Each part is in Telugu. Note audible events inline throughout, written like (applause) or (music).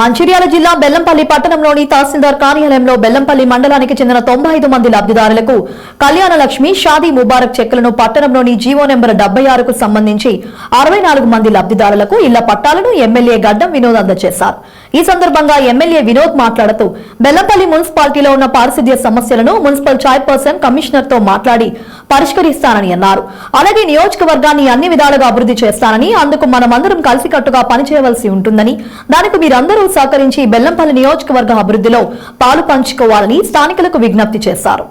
మంచిర్యాల జిల్లా బెల్లంపల్లి పట్టణంలోని తహసీల్దార్ కార్యాలయంలో బెల్లంపల్లి మండలానికి చెందిన తొంభై ఐదు మంది లబ్ధిదారులకు కళ్యాణ లక్ష్మి షాదీ ముబారక్ చెక్కులను పట్టణంలోని జీవో నెంబర్ డెబ్బై ఆరుకు సంబంధించి అరవై నాలుగు మంది లబ్ధిదారులకు ఇళ్ళ పట్టాలను ఎమ్మెల్యే గడ్డం వినోద్ అందజేశారు. ఈ సందర్భంగా ఎమ్మెల్యే వినోద్ మాట్లాడుతూ బెల్లంపల్లి మున్సిపాలిటీలో ఉన్న పారిశుద్ధ్య సమస్యలను మున్సిపల్ చైర్పర్సన్ కమిషనర్తో మాట్లాడి పరిష్కరిస్తానని అన్నారు. అలాగే నియోజకవర్గాన్ని అన్ని విధాలుగా అభివృద్ధి చేస్తానని అందుకు మనమందరం కలిసికట్టుగా పనిచేయవలసి ఉంటుందని దానికి మీరందరూ సహకరించి బెల్లంపల్లి నియోజకవర్గ అభివృద్ధిలో పాలు పంచుకోవాలని స్థానికులకు విజ్ఞప్తి చేశారు.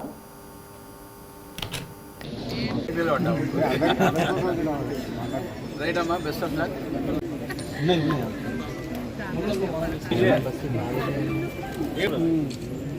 (laughs) రైట్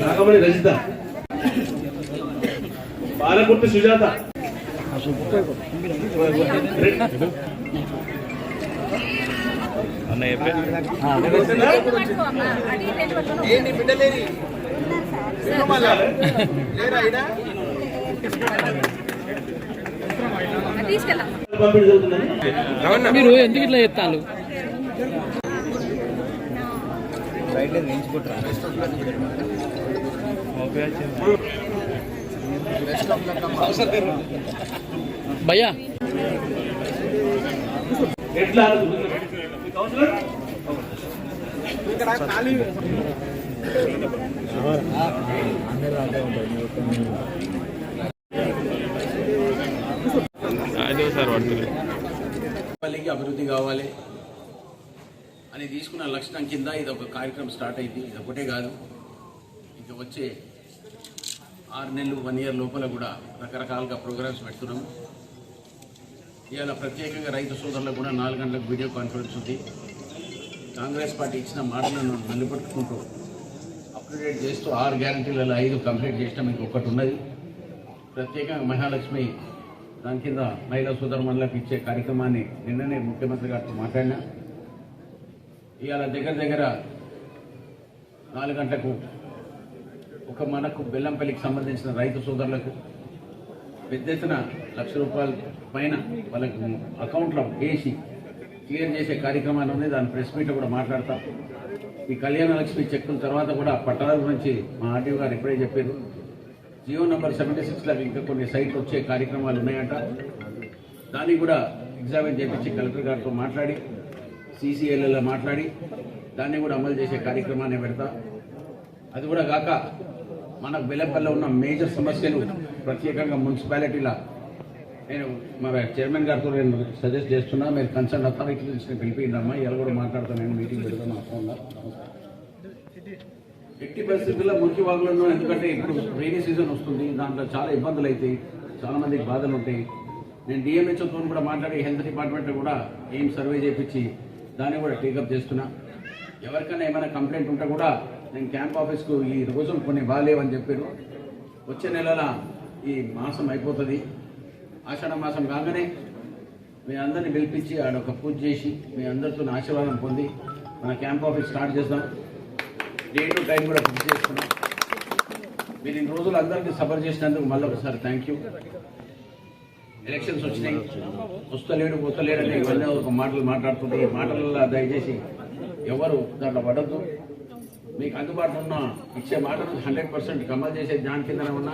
నాగమణి రజిత. పాలకుర్తి సుజాత. ఏంటి బిడ్డలేని మీరు ఎందుకు ఇట్లా చెప్తాను భయ్యా ఎట్లా కౌన్సిలర్ పల్లికి అభివృద్ధి కావాలి అని తీసుకున్న లక్షణం కింద ఇది ఒక కార్యక్రమం స్టార్ట్ అయింది. ఇది ఒకటే కాదు. ఇక వచ్చే ఆరు నెలలు వన్ ఇయర్ లోపల కూడా రకరకాలుగా ప్రోగ్రామ్స్ పెడుతున్నాం. ఇవాళ ప్రత్యేకంగా రైతు సోదరులకు కూడా నాలుగు గంటలకు వీడియో కాన్ఫరెన్స్ ఉంది. కాంగ్రెస్ పార్టీ ఇచ్చిన మాటలను నిలబెట్టుకుంటూ అప్డేట్ చేస్తూ ఆరు గ్యారంటీలలో ఐదు కంప్లీట్ చేసినాం ఇంకొకటి ఉన్నది. ప్రత్యేకంగా మహాలక్ష్మి దాని కింద మహిళా సోదరుమణులకు ఇచ్చే కార్యక్రమాన్ని నిన్ననే ముఖ్యమంత్రి గారితో మాట్లాడినా. ఇవాళ దగ్గర దగ్గర నాలుగు గంటలకు ఒక మనకు బెల్లంపల్లికి సంబంధించిన రైతు సోదరులకు పెద్ద ఎత్తున లక్ష రూపాయల పైన వాళ్ళకు అకౌంట్లో వేసి క్లియర్ చేసే కార్యక్రమాలు ఉంది దాని ప్రెస్ మీట్ కూడా మాట్లాడతాం. ఈ కళ్యాణ లక్ష్మి చెక్కుల తర్వాత కూడా పట్టాల గురించి మా ఆర్టీఓ గారు ఇప్పుడే చెప్పారు. జియో నెంబర్ సెవెంటీ సిక్స్లో ఇంకా కొన్ని సైట్లు వచ్చే కార్యక్రమాలు ఉన్నాయంట. దానికి కూడా ఎగ్జామిన్ చేపించి కలెక్టర్ గారితో మాట్లాడి సీసీఎల్ఎల్లో మాట్లాడి దాన్ని కూడా అమలు చేసే కార్యక్రమాన్ని పెడతా. అది కూడా కాక మన బెల్లంపల్లిలో ఉన్న మేజర్ సమస్యలు ప్రత్యేకంగా మున్సిపాలిటీల నేను మా చైర్మన్ గారితో నేను సజెస్ట్ చేస్తున్నా మీరు కన్సర్న్ అథారిటీస్ని పిలిపిందమ్మా ఇలా కూడా మాట్లాడతాను నేను మీటింగ్ పెడతాను మా ఎట్టి పరిస్థితుల్లో మురికి వాగులను ఎందుకంటే ఇప్పుడు రైనీ సీజన్ వస్తుంది దాంట్లో చాలా ఇబ్బందులు అవుతాయి చాలా మందికి బాధలు ఉంటాయి. నేను డిఎంహెచ్ఓతో కూడా మాట్లాడి హెల్త్ డిపార్ట్మెంట్ కూడా ఏం సర్వే చేపించి దాన్ని కూడా టేకప్ చేస్తున్నా. ఎవరికైనా ఏమైనా కంప్లైంట్ ఉంటే కూడా నేను క్యాంప్ ఆఫీస్కు ఈ రోజులు కొన్ని బాగాలేవని చెప్పారు. వచ్చే నెలల ఈ మాసం అయిపోతుంది. ఆషాఢ మాసం కాగానే మీ అందరిని పిలిపించి ఆడొక పూజ చేసి మీ అందరితో ఆశీర్వాదం పొంది మన క్యాంప్ ఆఫీస్ స్టార్ట్ చేద్దాం. టు టైం కూడా బుక్ చేసుకున్నాం మీరు ఇన్ని రోజులు అందరికీ సఫర్ చేసినందుకు మళ్ళీ ఒకసారి థ్యాంక్ యూ ఎలక్షన్స్ వచ్చినాయి. వస్తలేడు పోతలేడు అని ఇవన్నీ ఒక మాటలు మాట్లాడుతుంటే ఈ మాటలలో దయచేసి ఎవరు దాంట్లో పడద్దు. మీకు అందుబాటులో ఉన్న ఇచ్చే మాటలు హండ్రెడ్ పర్సెంట్ కమల్ చేసే దాని కింద ఉన్న